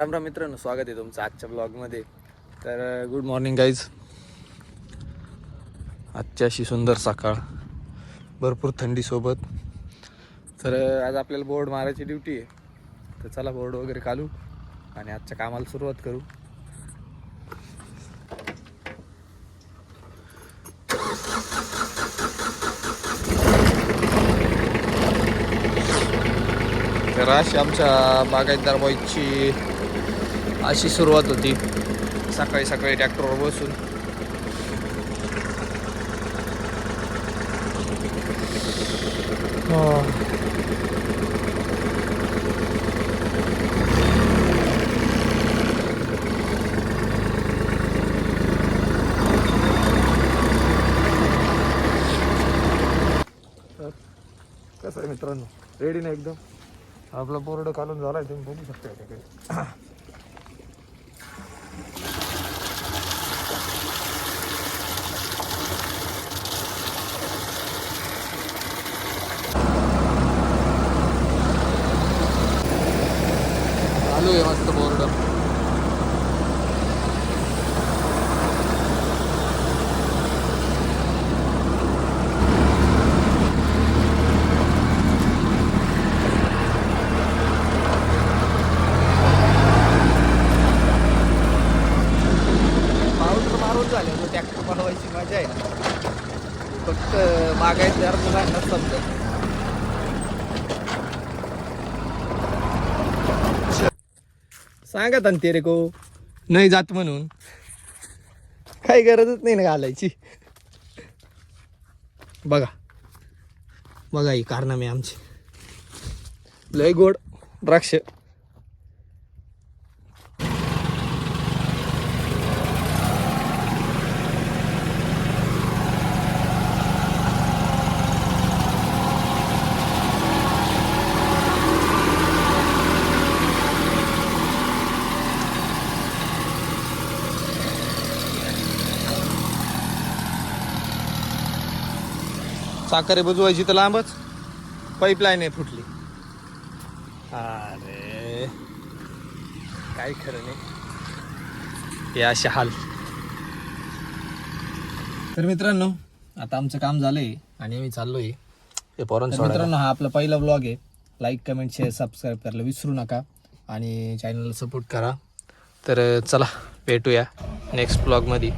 राम राम मित्रांनो स्वागत आहे तुमचं आजच्या ब्लॉगमध्ये तर गुड मॉर्निंग गाईज आजची अशी सुंदर सकाळ. भरपूर थंडीसोबत तर आज आपल्याला बोर्ड मारायची ड्युटी आहे. तर चला बोर्ड वगैरे काढू आणि आजच्या कामाला सुरुवात करू. तर अशी आमच्या बागायतदार बाईची अशी सुरुवात होती. सकाळी सकाळी ट्रॅक्टरवर बसून. कसं आहे मित्रांनो? रेडी ना एकदम? आपला बोर्ड काढून झालाय तुम्ही बघू शकता चालू आहे मस्त बोर्ड. झाले ट्रॅक्टर बनवायची मजा आहे फक्त फक्त बागायतदार मुलांना समजत सांगा आणि ते रे को. नाही जात म्हणून. काही गरजच नाही ना घालायची. बघा. बघा ही कारनामे आमची. लय गोड द्राक्ष. साखरे बुजवायची तर लांबच. पाईपलाईन आहे फुटली. अरे. काय खरं नाही. हे असे हाल. तर मित्रांनो आता आमचं काम झालंय आणि आम्ही चाललोय. मित्रांनो हा आपला पहिला ब्लॉग आहे. लाईक कमेंट शेअर सबस्क्राईब करायला विसरू नका. आणि चॅनलला सपोर्ट करा. तर चला भेटूया नेक्स्ट ब्लॉगमध्ये